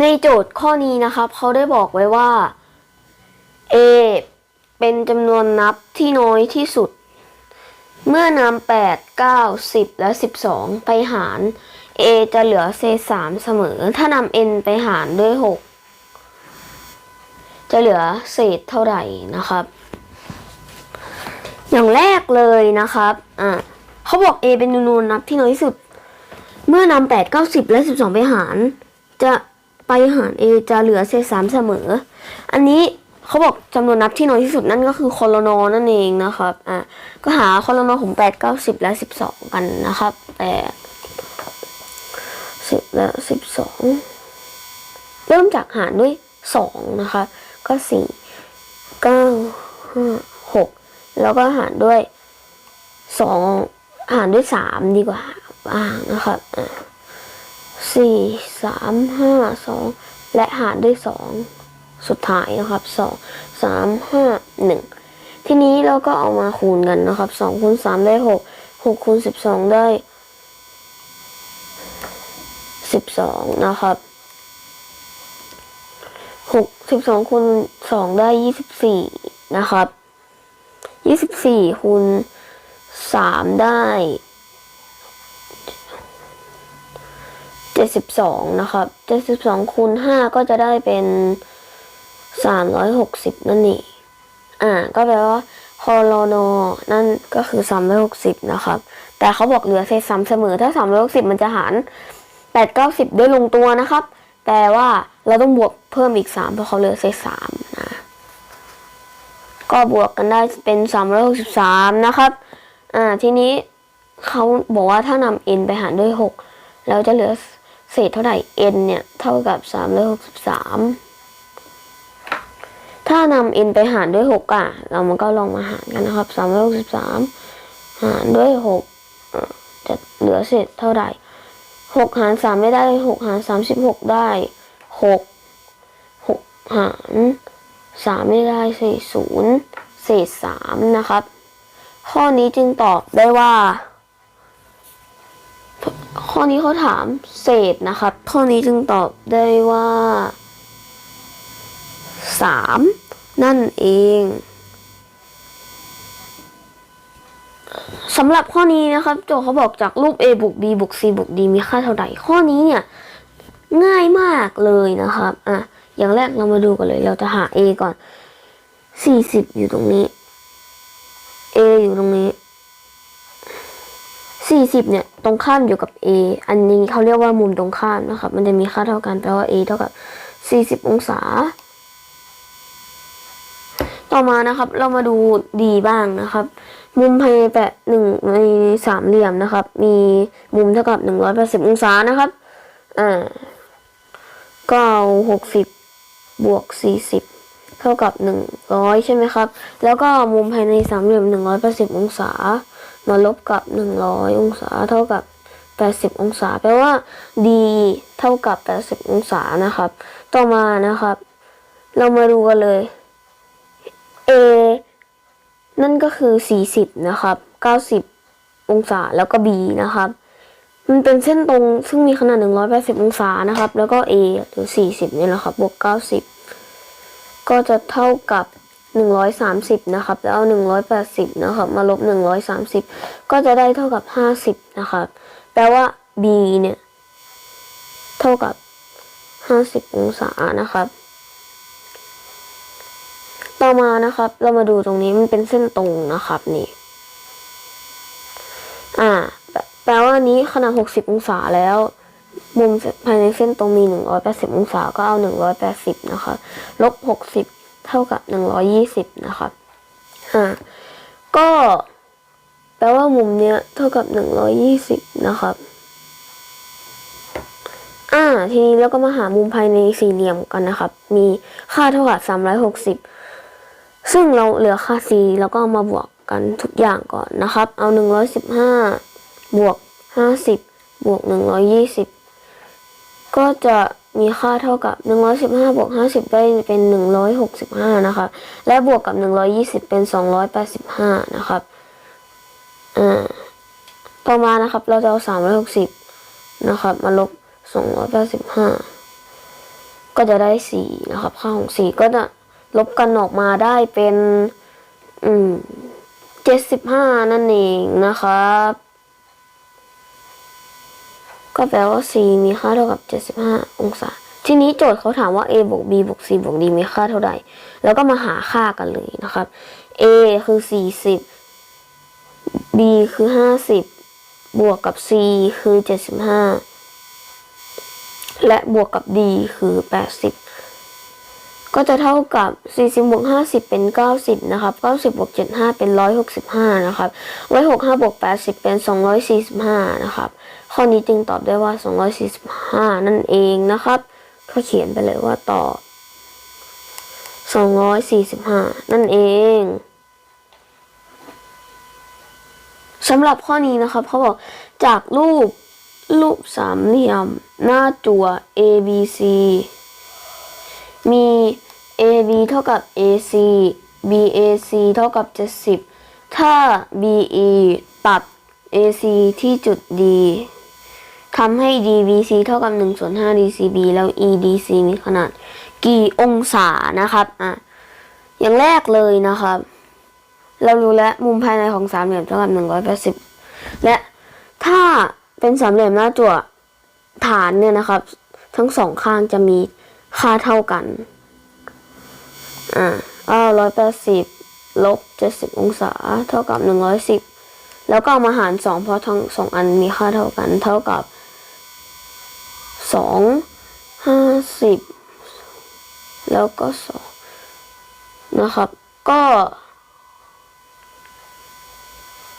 ในโจทย์ข้อนี้นะครับเขาได้บอกไว้ว่า a เป็นจำนวนนับที่น้อยที่สุด เมื่อนำ8 9 10 และ 12 ไปหาร a จะเหลือเศษ3เสมอ ถ้านำ n ไปหารด้วย 6 จะเหลือเศษเท่าไหร่นะครับ อย่างแรกเลยนะครับอะเขาบอก a เป็นจำนวนนับที่น้อยที่สุด เมื่อนำ8 9 10 และ 12 ไปหาร จะ ไปหาร a จะเหลือเศษ3เสมอ อันนี้เขาบอกจำนวนนับที่น้อยที่สุดนั่นก็คือคโลนอนั่นเองนะครับ อะ ก็หาคโลนอของ8 9 10และ12กันนะครับ8 10และ12เริ่มจากหารด้วย2นะคะ ก็4 9 5 6แล้วก็หารด้วย2หารด้วย3ดีกว่าบ้างนะครับอะ สี่สามห้าสองและหารด้วยสองสุดท้ายนะครับสองสามห้าหนึ่งทีนี้เราก็เอามาคูณกันนะครับสองคูณสามได้หกหกคูณสิบสองได้สิบสองนะครับหกสิบสองคูณสองได้ยี่สิบสี่นะครับยี่สิบสี่คูณสามได้ เจ็ดสิบสองนะครับเจ็ดสิบสองคูณห้าก็จะได้เป็นสามร้อยหกสิบนั่นเองอ่า ก็แปลว่าคอรนอนั่นก็คือสามร้อยหกสิบนะครับ แต่เขาบอกเหลือเศษสามเสมอถ้าสามร้อยหกสิบมันจะหารแปดเก้าสิบด้วยลงตัวนะครับ แต่ว่าเราต้องบวกเพิ่มอีกสามเพราะเขาเหลือเศษสามนะก็บวกกันได้เป็นสามร้อยหกสิบสามนะครับ อ่า ทีนี้เขาบอกว่าถ้านำ n ไปหารด้วยหกแล้วจะเหลือ เศษเท่าไหร่ n เนี่ยเท่ากับสามร้อยหกสิบสามถ้านำ n ไปหารด้วยหกอะ เรามันก็ลองมาหารกันนะครับสามร้อยหกสิบสามหารด้วยหกจะเหลือเศษเท่าไหร่หกหารสามไม่ได้หกหารสามสิบหกได้หกหกหารสามไม่ได้เศษศูนย์เศษสามนะครับ ข้อนี้จึงตอบได้ว่า ข้อนี้เขาถามเศษนะครับ ข้อนี้จึงตอบได้ว่าสามนั่นเองสำหรับข้อนี้นะครับ โจเขาบอกจากรูป a บวก b บวก c บวก d มีค่าเท่าไหร่ ข้อนี้เนี่ยง่ายมากเลยนะครับ อะ อย่างแรกเรามาดูกันเลย เราจะหา a ก่อนสี่สิบอยู่ตรงนี้ a อยู่ตรงนี้ สี่สิบเนี่ย ตรงข้ามอยู่กับ a อันนี้เขาเรียกว่ามุมตรงข้ามนะครับ มันจะมีค่าเท่ากันแปลว่า a เท่ากับสี่สิบองศา ต่อมานะครับ เรามาดู d บ้างนะครับ มุมภายในแปดหนึ่งในสามเหลี่ยมนะครับ มีมุมเท่ากับหนึ่งร้อยแปดสิบองศานะครับ อ่าก็เอาหกสิบบวกสี่สิบเท่ากับหนึ่งร้อยใช่ไหมครับ แล้วก็มุมภายในสามเหลี่ยมหนึ่งร้อยแปดสิบองศา มาลบกับหนึ่งร้อยองศาเท่ากับแปดสิบองศาแปลว่า d เท่ากับแปดสิบองศานะครับ ต่อมานะครับ เรามาดูกันเลย a นั่นก็คือสี่สิบนะครับเก้าสิบองศาแล้วก็ b นะครับ มันเป็นเส้นตรงซึ่งมีขนาดหนึ่งร้อยแปดสิบองศานะครับ แล้วก็ a หรือสี่สิบนี่แหละครับบวกเก้าสิบก็จะเท่ากับ หนึ่งร้อยสามสิบนะครับ แล้วเอาหนึ่งร้อยแปดสิบนะครับ มาลบหนึ่งร้อยสามสิบก็จะได้เท่ากับห้าสิบนะครับ แปลว่า b เนี่ย เท่ากับห้าสิบองศานะครับ ต่อมานะครับ เรามาดูตรงนี้มันเป็นเส้นตรงนะครับนี่ อ่า แปลแปลว่านี้ขนาดหกสิบองศาแล้วมุมภายในเส้นตรงมีหนึ่งร้อยแปดสิบองศา ก็เอาหนึ่งร้อยแปดสิบนะคะ ลบหกสิบ เท่ากับหนึ่งร้อยี่สิบนะครับอ่าก็แปลว่ามุมเนี้ยเท่ากับหนึ่งร้อยี่สิบนะครับอ่าทีนี้เราก็มาหามุมภายในสี่เหลี่ยมกันนะครับ มีค่าเท่ากับสามร้อยหกสิบซึ่งเราเหลือค่า c แล้วก็มาบวกกันทุกอย่างก่อนนะครับ เอา 115 บวก 50 บวก 120 ก็จะ มีค่าเท่ากับ 115บวก50 ได้เป็น 165 นะครับ และบวกกับ 120 เป็น 285 นะครับอ่าต่อมานะครับ เราจะเอา 360 นะครับ มาลบ 285 ก็จะได้สี่นะครับ ค่าของสี่ก็จะลบกันออกมาได้เป็น อืมเจ็ดสิบห้านั่นเองนะครับ ก็แปลว่า c มีค่าเท่ากับ 75 องศา ทีนี้โจทย์เขาถามว่า a บวก b บวก c บวก d มีค่าเท่าไหร่แล้วก็มาหาค่ากันเลยนะครับ a คือ 40 b คือ 50 บวกกับ c คือ 75 และบวกกับ d คือ 80 ก็จะเท่ากับ 40บวก50 เป็น 90 นะครับ 90บวก75 เป็น 165 นะครับ 165บวก80 เป็น 245 นะครับ ข้อนี้จึงตอบได้ว่า 245 นั่นเองนะครับ ก็เขียนไปเลยว่าตอบ 245 นั่นเองสำหรับข้อนี้นะครับเขาบอกจากรูปรูปสามเหลี่ยม หน้าจั่ว A B C มี AB เท่ากับ AC BAC เท่ากับ 70 ถ้า BE ตัด AC ที่จุด D ทำให้ DBC เท่ากับ1ส่วน5 DCB แล้ว EDC มีขนาดกี่องศานะครับ อะ อย่างแรกเลยนะครับ เรารู้แล้วมุมภายในของสามเหลี่ยมเท่ากับ 180 และถ้าเป็นสามเหลี่ยมหน้าจั่วฐานเนี่ยนะครับ ทั้งสองข้างจะมีค่าเท่ากัน อ่าก็ร้อยแปดสิบลบเจ็ดสิบองศา เท่ากับหนึ่งร้อยสิบแล้วก็เอามาหารสองเพราะทั้งสองอันมีค่าเท่ากัน เท่ากับ สองห้าสิบแล้วก็สองนะครับ ก็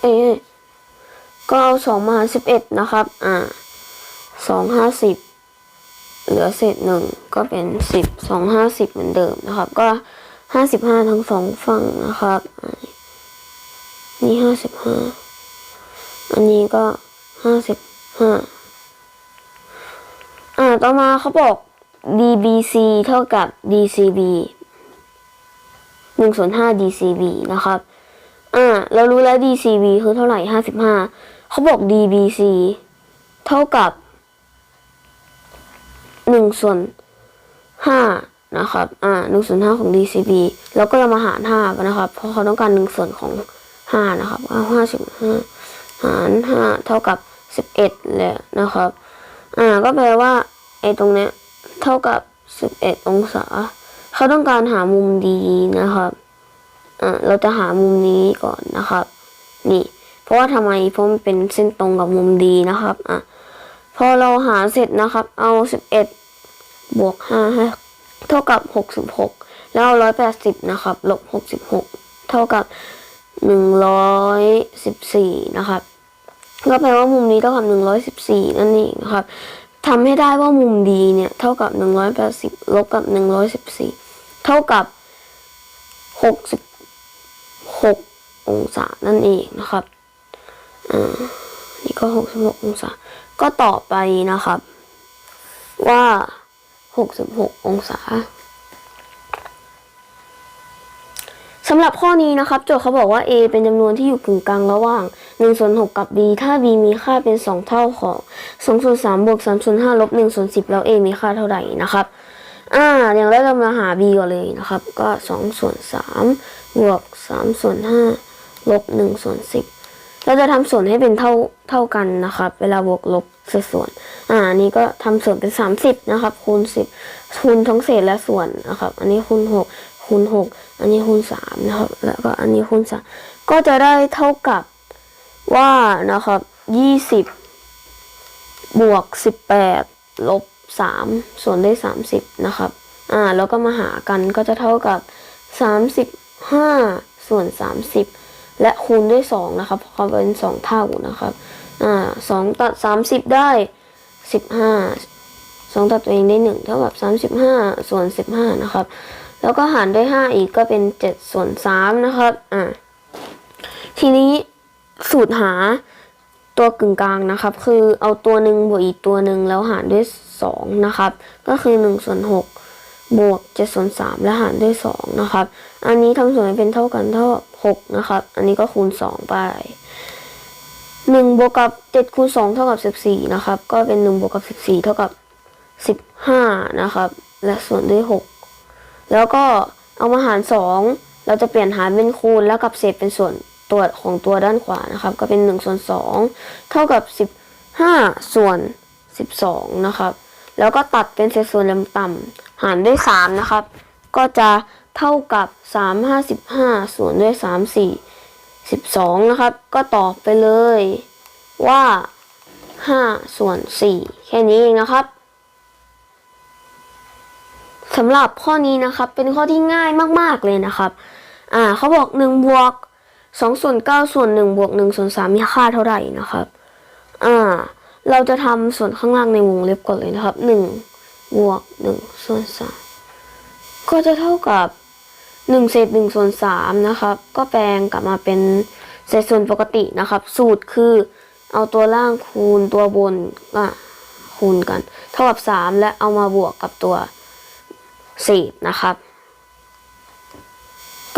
เอะก็เอาสองมาหาสิบเอ็ดนะครับ อ่าสองห้าสิบเหลือเศษหนึ่งก็เป็นสิบสองห้าสิบเหมือนเดิมนะครับ ก็ห้าสิบห้าทั้งสองฝั่งนะครับ นี่ห้าสิบห้าอันนี้ก็ห้าสิบห้า อต่อมาเขาบอก DBC เท่ากับ DCB หนึ่งส่วนห้า DCB นะครับ อ่า เรารู้แล้ว DCB คือเท่าไหร่ห้าสิบห้าเขาบอก DBC เท่ากับหนึ่งส่วนห้านะครับ อ่าหนึ่งส่วนห้าของ DCB แล้วก็เรามาหารห้ากันนะครับ เพราะเขาต้องการหนึ่งส่วนของห้านะครับก็ห้าสิบห้าหารห้าเท่ากับสิบเอ็ดเลยนะครับ อ่า ก็แปลว่า อ้ตรงเนี้ยเท่ากับสิบเอ็ดองศา เขาต้องการหามุมดีนะครับอ่าเราจะหามุมนี้ก่อนนะครับ นี่ เพราะว่าทำไมเพราะมันเป็นเส้นตรงกับมุมดีนะครับอะพอเราหาเสร็จนะครับ เอาสิบวกห้าให้เท่ากับหกสิบหกแล้วร้อยแปดสิบนะครับลบหกสิบหกเท่ากับหนึ่งร้อยสิบสี่นะครับ ก็แปลว่ามุมนี้เท่ากับหนึ่งร้อยสิบสี่นั่นเองนะครับ ทำให้ได้ว่ามุมดีเนี่ย เท่ากับ 180 ลบกับ 114 เท่ากับ 66 องศานั่นเองนะครับอ่านี่ก็ 66 องศา ก็ต่อไปนะครับ ว่า 66 องศาสำหรับข้อนี้นะครับ โจทย์เขาบอกว่า a เป็นจำนวนที่อยู่กึ่งกลางระหว่าง1ส่วน6กับ b ถ้า b มีค่าเป็น 2 เท่าของ2ส่วน3บวก3ส่วน5ลบ1ส่วน10 แล้ว a มีค่าเท่าไหร่นะครับ อ่า อย่างแรกเรามาหา b ก่อนเลยนะครับ ก็2ส่วน3บวก3ส่วน5ลบ1ส่วน10 เราจะทำส่วนให้เป็นเท่าเท่ากันนะครับ เวลาบวกลบเศษส่วน อ่าอันนี้ก็ทำส่วนเป็นสามสิบนะครับ คูณสิบคูณทั้งเศษและส่วนนะครับ อันนี้คูณหกคูณหก อันนี้คูณสามนะครับ แล้วก็อันนี้คูณสามก็จะได้เท่ากับว่านะครับยี่สิบบวกสิบแปดลบสามส่วนได้สามสิบนะครับ อ่า แล้วก็มาหากันก็จะเท่ากับสามสิบห้าส่วนสามสิบและคูณด้วยสองนะครับเพราะเขาเป็นสองเท่านะครับ อ่าสองตัดสามสิบได้สิบห้าสองตัดตัวเองได้หนึ่งเท่ากับสามสิบห้าส่วนสิบห้านะครับ แล้วก็หารด้วยห้าอีกก็เป็นเจ็ดส่วนสามนะครับอ่าทีนี้สูตรหาตัวกึ่งกลางนะครับ คือเอาตัวหนึ่งบวกอีกตัวหนึ่งแล้วหารด้วยสองนะครับ ก็คือหนึ่งส่วนหกบวกเจ็ดส่วนสามและหารด้วยสองนะครับ อันนี้ทำส่วนให้เป็นเท่ากันเท่ากับหกนะครับ อันนี้ก็คูณสองไปหนึ่งบวกกับเจ็ดคูณสองเท่ากับสิบสี่นะครับ ก็เป็นหนึ่งบวกกับสิบสี่เท่ากับสิบห้านะครับ และส่วนด้วยหก แล้วก็เอามาหารสองเราจะเปลี่ยนหารเป็นคูณแล้วกับเศษเป็นส่วนตัวของตัวด้านขวานะครับ ก็เป็นหนึ่งส่วนสองเท่ากับสิบห้าส่วนสิบสองนะครับ แล้วก็ตัดเป็นเศษส่วนลำต่ำหารด้วยสามนะครับ ก็จะเท่ากับสามห้าสิบห้าส่วนด้วยสามสี่สิบสองนะครับ ก็ตอบไปเลยว่าห้าส่วนสี่แค่นี้เองนะครับ สำหรับข้อนี้นะครับเป็นข้อที่ง่ายมากๆเลยนะครับ อ่าเขาบอกหนึ่งบวกสองส่วนเก้าส่วนหนึ่งบวกหนึ่งส่วนสามมีค่าเท่าไหร่นะครับอ่าเราจะทำส่วนข้างล่างในวงเล็บก่อนเลยนะครับหนึ่งบวกหนึ่งส่วนสามก็จะเท่ากับหนึ่งเศษหนึ่งส่วนสามนะครับก็แปลงกลับมาเป็นเศษส่วนปกตินะครับ สูตรคือเอาตัวล่างคูณตัวบนอะคูณกัน เท่ากับสามและเอามาบวกกับตัว เศษนะครับ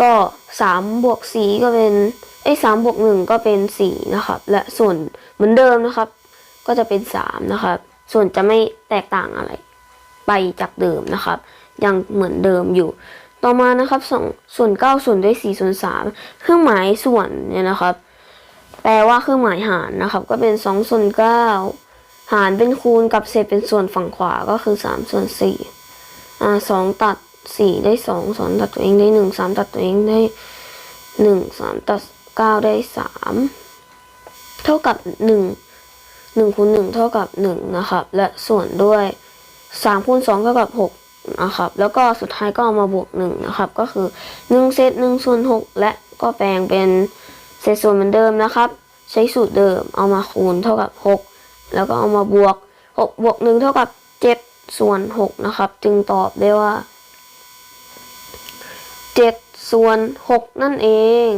ก็สามบวกสี่ก็เป็นไอ้สามบวกหนึ่งก็เป็นสี่นะครับ และส่วนเหมือนเดิมนะครับ ก็จะเป็นสามนะครับ ส่วนจะไม่แตกต่างอะไร ไปจากเดิมนะครับ ยังเหมือนเดิมอยู่ ต่อมานะครับสองส่วนเก้าส่วนด้วยสี่ส่วนสามเครื่องหมายส่วนเนี่ยนะครับ แปลว่าเครื่องหมายหารนะครับ ก็เป็นสองส่วนเก้าหารเป็นคูณกับเศษเป็นส่วนฝั่งขวาก็คือสามส่วนสี่ อ่าสองตัดสี่ได้สองสองตัดตัวเองได้หนึ่งสามตัดตัวเองได้หนึ่งสามตัดเก้าได้สามเท่ากับหนึ่งหนึ่งคูณหนึ่งเท่ากับหนึ่งนะครับ และส่วนด้วยสามคูณสองเท่ากับหกนะครับ แล้วก็สุดท้ายก็เอามาบวกหนึ่งนะครับ ก็คือหนึ่งเศษหนึ่งส่วนหกและก็แปลงเป็นเศษส่วนเหมือนเดิมนะครับ ใช้สูตรเดิมเอามาคูณเท่ากับหกแล้วก็เอามาบวกหกบวกหนึ่งเท่ากับ ส่วนหกนะครับ จึงตอบได้ว่าเจ็ดส่วนหกนั่นเอง